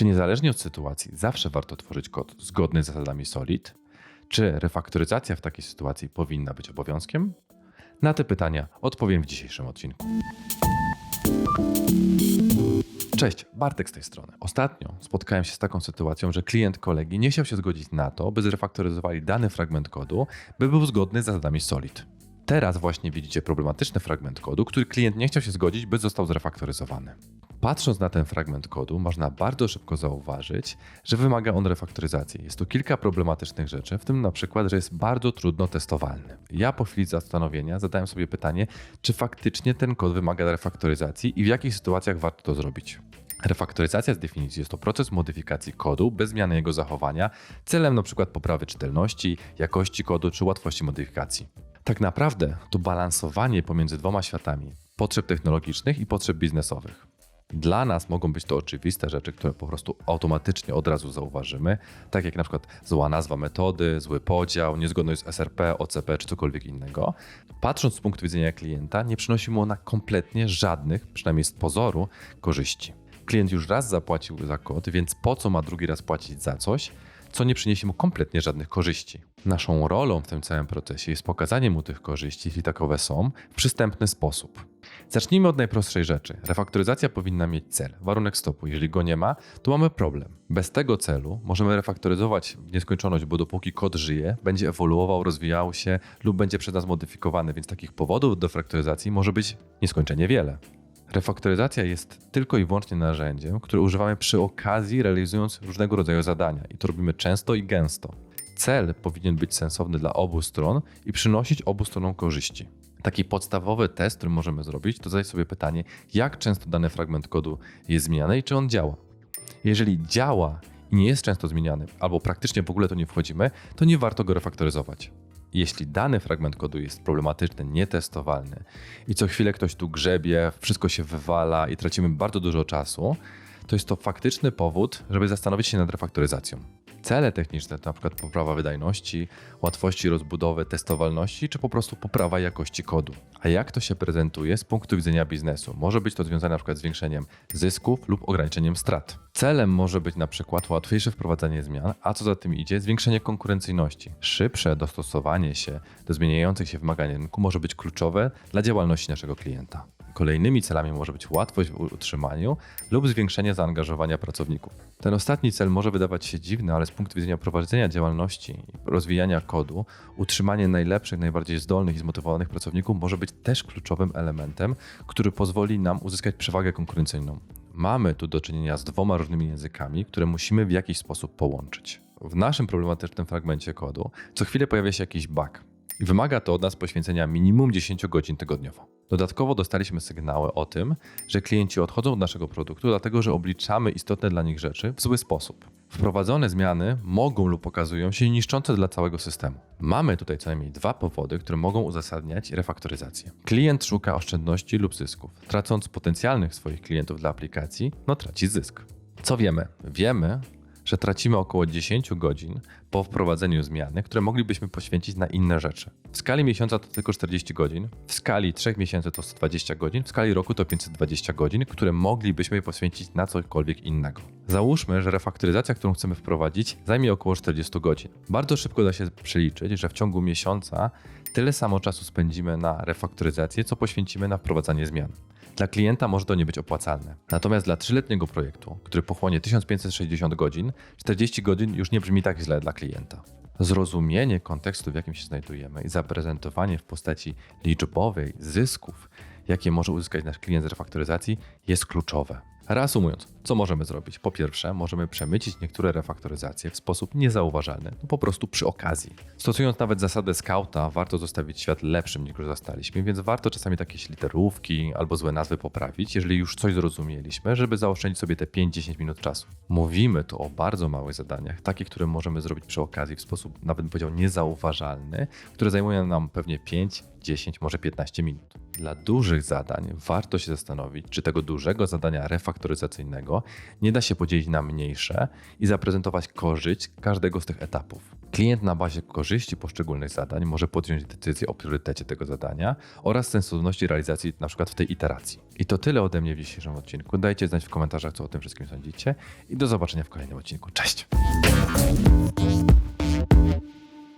Czy niezależnie od sytuacji zawsze warto tworzyć kod zgodny z zasadami SOLID? Czy refaktoryzacja w takiej sytuacji powinna być obowiązkiem? Na te pytania odpowiem w dzisiejszym odcinku. Cześć, Bartek z tej strony. Ostatnio spotkałem się z taką sytuacją, że klient kolegi nie chciał się zgodzić na to, by zrefaktoryzowali dany fragment kodu, by był zgodny z zasadami SOLID. Teraz właśnie widzicie problematyczny fragment kodu, który klient nie chciał się zgodzić, by został zrefaktoryzowany. Patrząc na ten fragment kodu, można bardzo szybko zauważyć, że wymaga on refaktoryzacji. Jest tu kilka problematycznych rzeczy, w tym na przykład, że jest bardzo trudno testowalny. Ja po chwili zastanowienia zadałem sobie pytanie, czy faktycznie ten kod wymaga refaktoryzacji i w jakich sytuacjach warto to zrobić. Refaktoryzacja z definicji jest to proces modyfikacji kodu bez zmiany jego zachowania, celem np. poprawy czytelności, jakości kodu czy łatwości modyfikacji. Tak naprawdę to balansowanie pomiędzy dwoma światami potrzeb technologicznych i potrzeb biznesowych. Dla nas mogą być to oczywiste rzeczy, które po prostu automatycznie od razu zauważymy, tak jak na przykład zła nazwa metody, zły podział, niezgodność z SRP, OCP czy cokolwiek innego. Patrząc z punktu widzenia klienta, nie przynosi mu ona kompletnie żadnych, przynajmniej z pozoru, korzyści. Klient już raz zapłacił za kod, więc po co ma drugi raz płacić za coś, co nie przyniesie mu kompletnie żadnych korzyści. Naszą rolą w tym całym procesie jest pokazanie mu tych korzyści, jeśli takowe są, w przystępny sposób. Zacznijmy od najprostszej rzeczy. Refaktoryzacja powinna mieć cel, warunek stopu. Jeżeli go nie ma, to mamy problem. Bez tego celu możemy refaktoryzować w nieskończoność, bo dopóki kod żyje, będzie ewoluował, rozwijał się lub będzie przez nas modyfikowany, więc takich powodów do refaktoryzacji może być nieskończenie wiele. Refaktoryzacja jest tylko i wyłącznie narzędziem, które używamy przy okazji, realizując różnego rodzaju zadania i to robimy często i gęsto. Cel powinien być sensowny dla obu stron i przynosić obu stronom korzyści. Taki podstawowy test, który możemy zrobić, to zadać sobie pytanie, jak często dany fragment kodu jest zmieniany i czy on działa. Jeżeli działa i nie jest często zmieniany, albo praktycznie w ogóle to nie wchodzimy, to nie warto go refaktoryzować. Jeśli dany fragment kodu jest problematyczny, nietestowalny i co chwilę ktoś tu grzebie, wszystko się wywala i tracimy bardzo dużo czasu, to jest to faktyczny powód, żeby zastanowić się nad refaktoryzacją. Cele techniczne to przykład poprawa wydajności, łatwości rozbudowy, testowalności, czy po prostu poprawa jakości kodu. A jak to się prezentuje z punktu widzenia biznesu? Może być to związane przykład z zwiększeniem zysków lub ograniczeniem strat. Celem może być przykład łatwiejsze wprowadzanie zmian, a co za tym idzie, zwiększenie konkurencyjności. Szybsze dostosowanie się do zmieniających się wymagań rynku może być kluczowe dla działalności naszego klienta. Kolejnymi celami może być łatwość w utrzymaniu lub zwiększenie zaangażowania pracowników. Ten ostatni cel może wydawać się dziwny, ale z punktu widzenia prowadzenia działalności i rozwijania kodu, utrzymanie najlepszych, najbardziej zdolnych i zmotywowanych pracowników może być też kluczowym elementem, który pozwoli nam uzyskać przewagę konkurencyjną. Mamy tu do czynienia z dwoma różnymi językami, które musimy w jakiś sposób połączyć. W naszym problematycznym fragmencie kodu co chwilę pojawia się jakiś bug i wymaga to od nas poświęcenia minimum 10 godzin tygodniowo. Dodatkowo dostaliśmy sygnały o tym, że klienci odchodzą od naszego produktu, dlatego że obliczamy istotne dla nich rzeczy w zły sposób. Wprowadzone zmiany mogą lub okazują się niszczące dla całego systemu. Mamy tutaj co najmniej dwa powody, które mogą uzasadniać refaktoryzację. Klient szuka oszczędności lub zysków. Tracąc potencjalnych swoich klientów dla aplikacji, no traci zysk. Co wiemy? Wiemy, że tracimy około 10 godzin po wprowadzeniu zmiany, które moglibyśmy poświęcić na inne rzeczy. W skali miesiąca to tylko 40 godzin, w skali 3 miesięcy to 120 godzin, w skali roku to 520 godzin, które moglibyśmy poświęcić na cokolwiek innego. Załóżmy, że refaktoryzacja, którą chcemy wprowadzić, zajmie około 40 godzin. Bardzo szybko da się przeliczyć, że w ciągu miesiąca tyle samo czasu spędzimy na refaktoryzację, co poświęcimy na wprowadzanie zmian. Dla klienta może to nie być opłacalne. Natomiast dla trzyletniego projektu, który pochłonie 1560 godzin, 40 godzin już nie brzmi tak źle dla klienta. Zrozumienie kontekstu, w jakim się znajdujemy i zaprezentowanie w postaci liczbowej zysków, jakie może uzyskać nasz klient z refaktoryzacji, jest kluczowe. Reasumując, co możemy zrobić? Po pierwsze, możemy przemycić niektóre refaktoryzacje w sposób niezauważalny, no po prostu przy okazji. Stosując nawet zasadę skauta, warto zostawić świat lepszym niż go zastaliśmy, więc warto czasami jakieś literówki albo złe nazwy poprawić, jeżeli już coś zrozumieliśmy, żeby zaoszczędzić sobie te 5-10 minut czasu. Mówimy tu o bardzo małych zadaniach, takich, które możemy zrobić przy okazji w sposób, nawet bym powiedział, niezauważalny, które zajmują nam pewnie 5, 10, może 15 minut. Dla dużych zadań warto się zastanowić, czy tego dużego zadania refaktoryzacyjnego nie da się podzielić na mniejsze i zaprezentować korzyść każdego z tych etapów. Klient na bazie korzyści poszczególnych zadań może podjąć decyzję o priorytecie tego zadania oraz sensowności realizacji przykład w tej iteracji. I to tyle ode mnie w dzisiejszym odcinku. Dajcie znać w komentarzach, co o tym wszystkim sądzicie i do zobaczenia w kolejnym odcinku. Cześć!